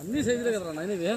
అన్ని సైజులే కదరా నాయన ఇవి.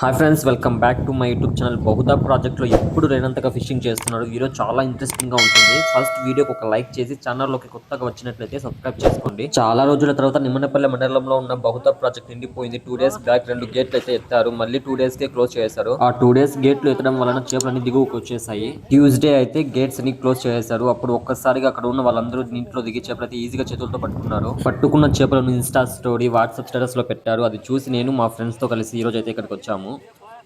Hi friends welcome back to my YouTube channel. Bahuda ప్రాజెక్ట్లో ఎప్పుడు లేనంతగా ఫిషింగ్ చేస్తున్నాడు వీడియో చాలా ఇంట్రెస్టింగ్గా ఉంటుంది. ఫస్ట్ వీడియోకి ఒక లైక్ చేసి ఛానల్లోకి కొత్తగా వచ్చినట్లయితే సబ్స్క్రైబ్ చేసుకోండి. చాలా రోజుల తర్వాత నిమ్మనపల్లి మండలంలో ఉన్న బహుదా ప్రాజెక్ట్ నిండిపోయింది. టూ డేస్ బ్యాక్ రెండు గేట్లు అయితే ఎత్తారు. మళ్ళీ టూ డేస్కే క్లోజ్ చేశారు. ఆ టూ డేస్ గేట్లు ఎత్తడం వలన చేపలన్నీ దిగువకు వచ్చేసాయి. ట్యూస్డే అయితే గేట్స్ అన్ని క్లోజ్ చేశారు అప్పుడు ఒక్కసారిగా అక్కడ ఉన్న వాళ్ళందరూ నీటిలో దిగి చేపలు అయితే ఈజీగా చేతులతో పట్టుకున్నారు. పట్టుకున్న చేపలను ఇన్స్టా స్టోరీ వాట్సాప్ స్టేటస్లో పెట్టారు. అది చూసి నేను మా ఫ్రెండ్స్తో కలిసి ఈ రోజు అయితే ఇక్కడికి వచ్చాము.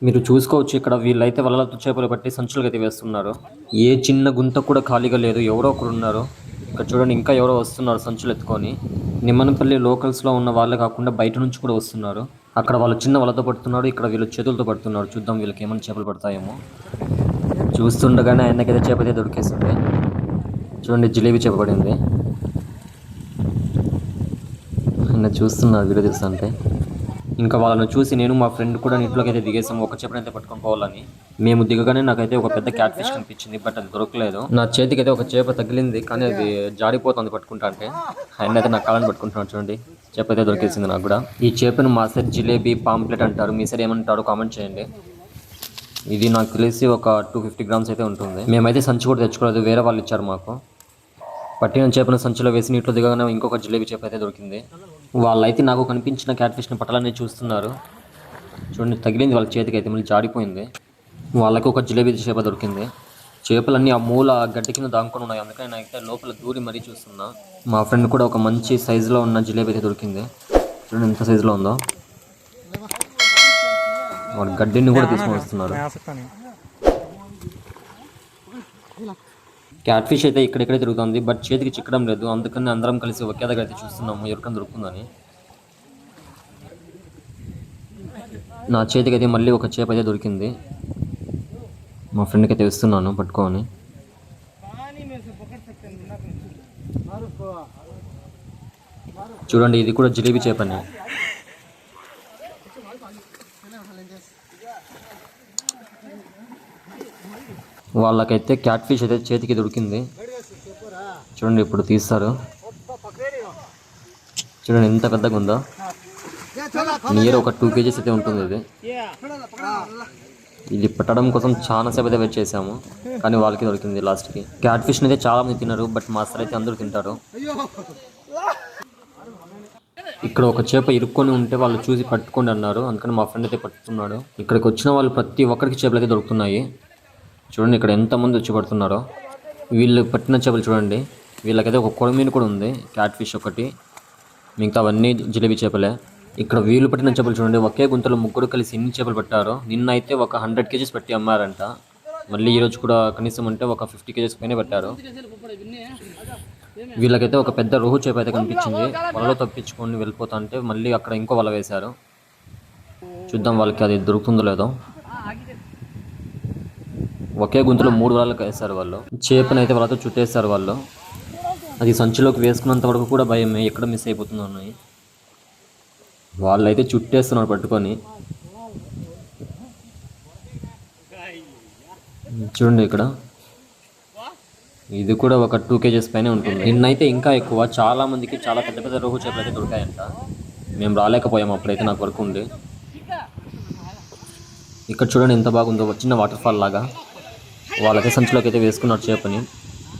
మీరు చూసుకోవచ్చు ఇక్కడ వీళ్ళైతే వలలతో చేపలు పట్టి సంచులకు అయితే వేస్తున్నారు. ఏ చిన్న గుంత కూడా ఖాళీగా లేదు. ఎవరో ఒకరు ఉన్నారు. ఇక్కడ చూడండి ఇంకా ఎవరో వస్తున్నారు సంచులు ఎత్తుకొని. నిమ్మనపల్లి లోకల్స్లో ఉన్న వాళ్ళే కాకుండా బయట నుంచి కూడా వస్తున్నారు. అక్కడ వాళ్ళు చిన్న వలతో పడుతున్నారు. ఇక్కడ వీళ్ళు చేతులతో పడుతున్నారు. చూద్దాం వీళ్ళకి ఏమైనా చేపలు పడతాయేమో. చూస్తుండగానే ఆయనకైతే చేపతే దొరికేస్తుంది దొరికేసింది. చూడండి జిలేబీ చేప పడింది. ఆయన చూస్తున్నారు వీడియో తెలుసా అంటే. ఇంకా వాళ్ళని చూసి నేను మా ఫ్రెండ్ కూడా నీటిలోకి అయితే దిగేసాం. ఒక చేపనైతే పట్టుకొని పోవాలని. మేము దిగగానే నాకైతే ఒక పెద్ద క్యాట్ ఫిష్ కనిపించింది బట్ అది దొరకలేదు. నా చేతికి అయితే ఒక చేప తగిలింది కానీ అది జారిపోతుంది పట్టుకుంటా అంటే. ఆయన అయితే నా కాళ్ళని పట్టుకుంటున్నాడు చూడండి. చేప అయితే దొరికేసింది నాకు కూడా. ఈ చేపను మా సైడ్ జిలేబీ పాంప్లెట్ అంటారు. మీ సైడ్ ఏమంటారు కామెంట్ చేయండి. ఇది నాకు తెలిసి ఒక టూ ఫిఫ్టీ గ్రామ్స్ అయితే ఉంటుంది. మేమైతే సంచి కూడా తెచ్చుకోలేదు వేరే వాళ్ళు ఇచ్చారు మాకు. పట్టిన చేపను సంచిలో వేసి నీటిలో దిగగానే ఇంకొక జిలేబీ చేప అయితే దొరికింది. వాళ్ళైతే నాకు కనిపించిన క్యాట్ఫిష్ని పట్టాలని చూస్తున్నారు. చూడండి తగిలింది వాళ్ళ చేతికి అయితే మళ్ళీ జారిపోయింది. వాళ్ళకి ఒక జిలేబీ చేప దొరికింది. చేపలన్నీ ఆ మూల గడ్డి కింద దాంకొని ఉన్నాయి. అందుకని అయితే లోపల దూరి మరీ చూస్తున్నా. మా ఫ్రెండ్ కూడా ఒక మంచి సైజులో ఉన్న జిలేబీ అయితే దొరికింది. చూడండి ఎంత సైజులో ఉందో. వాడు గడ్డిని కూడా తీసుకొని వస్తున్నారు. క్యాట్ ఫిష్ అయితే ఇక్కడిక్కడే తిరుగుతుంది బట్ చేతికి చిక్కడం లేదు. అందుకని అందరం కలిసి ఒకే దగ్గర అయితే చూస్తున్నాము. ఎవరికైనా దొరుకుతుందని. నా చేతికి అయితే మళ్ళీ ఒక చేప అయితే దొరికింది. మా ఫ్రెండ్కి అయితే ఇస్తున్నాను పట్టుకొని. చూడండి ఇది కూడా జిలేబీ చేపని. వాళ్ళకైతే క్యాట్ ఫిష్ అయితే చేతికి దొరికింది. చూడండి ఇప్పుడు తీస్తారు. చూడండి ఎంత పెద్దగా ఉందో. నియర్ ఒక టూ కేజీస్ అయితే ఉంటుంది ఇది. ఇది పెట్టడం కోసం చాలా సేపు అయితే వెయిట్ చేసాము కానీ వాళ్ళకి దొరికింది లాస్ట్కి క్యాట్ ఫిష్ అయితే చాలా మంది తిన్నారు బట్ మాస్టర్ అయితే అందరూ తింటారు. ఇక్కడ ఒక చేప ఇరుక్కొని ఉంటే వాళ్ళు చూసి పట్టుకోండి అన్నారు. అందుకని మా ఫ్రెండ్ అయితే పట్టుకున్నాడు. ఇక్కడికి వచ్చిన వాళ్ళు ప్రతి ఒక్కరికి చేపలు అయితే దొరుకుతున్నాయి. చూడండి ఇక్కడ ఎంతమంది వచ్చి పడుతున్నారో. వీళ్ళు పట్టిన చేపలు చూడండి. వీళ్ళకైతే ఒక కొడమీను కూడా ఉంది క్యాట్ ఫిష్ ఒకటి మిగతా అవన్నీ జిలేబీ చేపలే. ఇక్కడ వీళ్ళు పట్టిన చేపలు చూడండి ఒకే గుంతలో ముగ్గురు కలిసి ఎన్ని చేపలు పట్టారో. నిన్న అయితే ఒక హండ్రెడ్ కేజీస్ పెట్టి అమ్మారంట. మళ్ళీ ఈరోజు కూడా కనీసం అంటే ఒక ఫిఫ్టీ కేజీస్ పైన పెట్టారు. వీళ్ళకైతే ఒక పెద్ద రోహు చేప అయితే కనిపించింది. వలలో తప్పించుకొని వెళ్ళిపోతా అంటే మళ్ళీ అక్కడ ఇంకో వల వేశారు. చూద్దాం వాళ్ళకి అది దొరుకుతుందో లేదో. ఒకే గుంతలో మూడు వలలకు వేస్తారు వాళ్ళు. చేపను అయితే వాళ్ళతో చుట్టేస్తారు వాళ్ళు. అది సంచిలోకి వేసుకున్నంత వరకు కూడా భయమే ఎక్కడ మిస్ అయిపోతుందో ఉన్నాయి వాళ్ళైతే చుట్టేస్తున్నారు పట్టుకొని. చూడండి ఇక్కడ. ఇది కూడా ఒక టూ కేజెస్ పైన ఉంటుంది. నిన్నైతే ఇంకా ఎక్కువ. చాలా మందికి చాలా పెద్ద పెద్ద రోహు చేపలు అయితే దొరికాయంట. మేము రాలేకపోయాము అప్పుడైతే నాకు వరకు ఉంది ఇక్కడ చూడండి ఎంత బాగుందో. చిన్న వాటర్ ఫాల్ లాగా. వాళ్ళకే సంచిలోకి అయితే వేసుకున్నారు చేపని.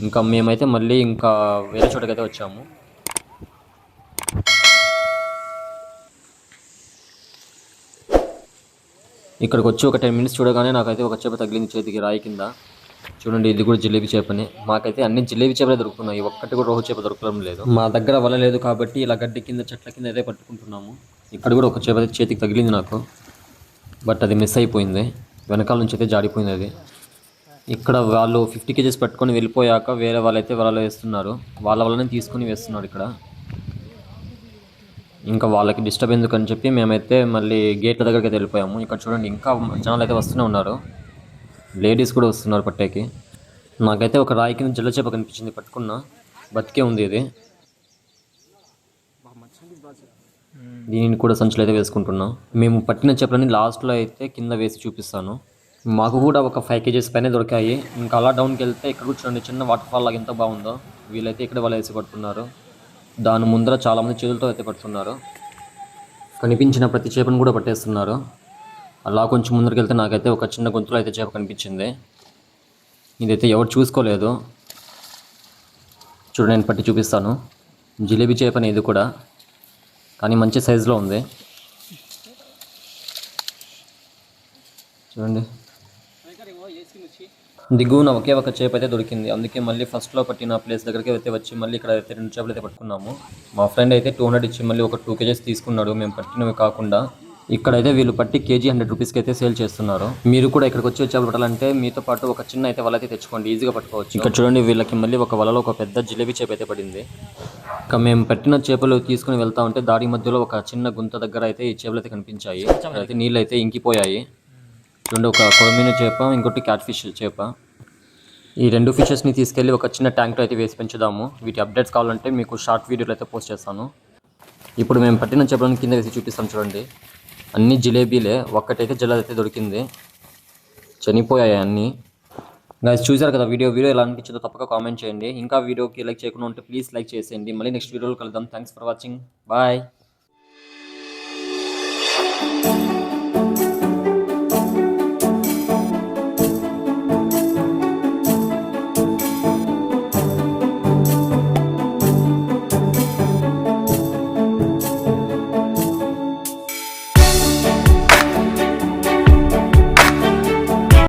ఇంకా మేమైతే మళ్ళీ ఇంకా వేరే చోటకైతే వచ్చాము. ఇక్కడికి వచ్చి ఒక టెన్ మినిట్స్ చూడగానే నాకైతే ఒక చేప తగిలింది చేతికి రాయి కింద. చూడండి ఇది కూడా జిలేబీ చేపనే. మాకైతే అన్ని జిలేబీ చేపలే దొరుకుతున్నాయి. ఒక్కటి కూడా రోహు చేప దొరకడం లేదు. మా దగ్గర వల లేదు కాబట్టి ఇలా గడ్డి కింద చెట్ల కింద అయితే పట్టుకుంటున్నాము. ఇక్కడ కూడా ఒక చేప చేతికి తగిలింది నాకు. బట్ అది మిస్ అయిపోయింది. వెనకాల నుంచి అయితే జారిపోయింది అది. ఇక్కడ వాళ్ళు ఫిఫ్టీ కేజీస్ పెట్టుకొని వెళ్ళిపోయాక వేరే వాళ్ళైతే వాళ్ళు వేస్తున్నారు. వాళ్ళ వల్లనే తీసుకొని వేస్తున్నారు ఇక్కడ. ఇంకా వాళ్ళకి డిస్టర్బ్ ఎందుకు అని చెప్పి మేమైతే మళ్ళీ గేట్ల దగ్గరికి అయితే వెళ్ళిపోయాము. ఇక్కడ చూడండి ఇంకా జనాలు అయితే వస్తూనే ఉన్నారు. లేడీస్ కూడా వస్తున్నారు పట్టేకి. నాకైతే ఒక రాయి కింద జల్లచేప కనిపించింది పట్టుకున్నా. బతికే ఉంది ఇది. దీనిని కూడా సంచులు అయితే వేసుకుంటున్నాం. మేము పట్టిన చేపలని లాస్ట్లో అయితే కింద వేసి చూపిస్తాను. మాకు కూడా ఒక ఫైవ్ కేజీస్ పైన దొరికాయి. ఇంకా అలా డౌన్కి వెళ్తే ఇక్కడ కూర్చోండి చిన్న వాటర్ ఫాల్ లాగా ఎంత బాగుందో. వీళ్ళైతే ఇక్కడ వాళ్ళు వేసి పడుతున్నారు దాని ముందర చాలామంది చేతులతో అయితే పడుతున్నారు కనిపించిన ప్రతి చేపను కూడా పట్టేస్తున్నారు. అలా కొంచెం ముందరికి వెళ్తే నాకైతే ఒక చిన్న గొంతులో అయితే చేప కనిపించింది. ఇదైతే ఎవరు చూసుకోలేదు. చూడండి నేను పట్టి చూపిస్తాను. జిలేబీ చేపని ఇది కూడా కానీ మంచి సైజులో ఉంది. చూడండి. దిగువన ఒకే ఒక చేప అయితే దొరికింది. అందుకే మళ్ళీ ఫస్ట్లో పట్టిన ప్లేస్ దగ్గరికి అయితే వచ్చి మళ్ళీ ఇక్కడ అయితే రెండు చేపలు అయితే పట్టుకున్నాము. మా ఫ్రెండ్ అయితే టూ హండ్రెడ్ ఇచ్చి మళ్ళీ ఒక టూ కేజెస్ తీసుకున్నాడు. మేము పట్టినవి కాకుండా ఇక్కడైతే వీళ్ళు పట్టి కేజీ హండ్రెడ్ రూపీస్కి అయితే సేల్ చేస్తున్నారు. మీరు కూడా ఇక్కడికి వచ్చి చేపలు పట్టాలంటే మీతో పాటు ఒక చిన్న అయితే వల అయితే తెచ్చుకోండి. ఈజీగా పట్టుకోవచ్చు. ఇక్కడ చూడండి వీళ్ళకి మళ్ళీ ఒక వలలో ఒక పెద్ద జిలేబీ చేప అయితే పడింది. ఇక మేము పట్టిన చేపలు తీసుకుని వెళ్తా ఉంటే దారి మధ్యలో ఒక చిన్న గుంత దగ్గర అయితే ఈ చేపలు అయితే కనిపించాయి. అయితే నీళ్ళు అయితే ఇంకిపోయాయి. రెండు ఒక కొరమీన చేప ఇంకోటి క్యాట్ ఫిష్ చేప. ఈ రెండు ఫిషెస్ని తీసుకెళ్ళి ఒక చిన్న ట్యాంక్లో అయితే వేసి పెంచుదాము. వీటి అప్డేట్స్ కావాలంటే మీకు షార్ట్ వీడియోలు అయితే పోస్ట్ చేస్తాను. ఇప్పుడు మేము పట్టిన చేపలను కింద వేసి చూపిస్తాం చూడండి. అన్ని జిలేబీలే ఒక్కటైతే జల్ల అయితే దొరికింది. చనిపోయాయి అన్నీ. గైస్ చూసారు కదా వీడియో? వీడియో ఎలా అనిపించిందో తప్పక కామెంట్ చేయండి. ఇంకా వీడియోకి లైక్ చేయకుండా ఉంటే ప్లీజ్ లైక్ చేసేయండి. మళ్ళీ నెక్స్ట్ వీడియోలో కలుద్దాం. Thanks for watching bye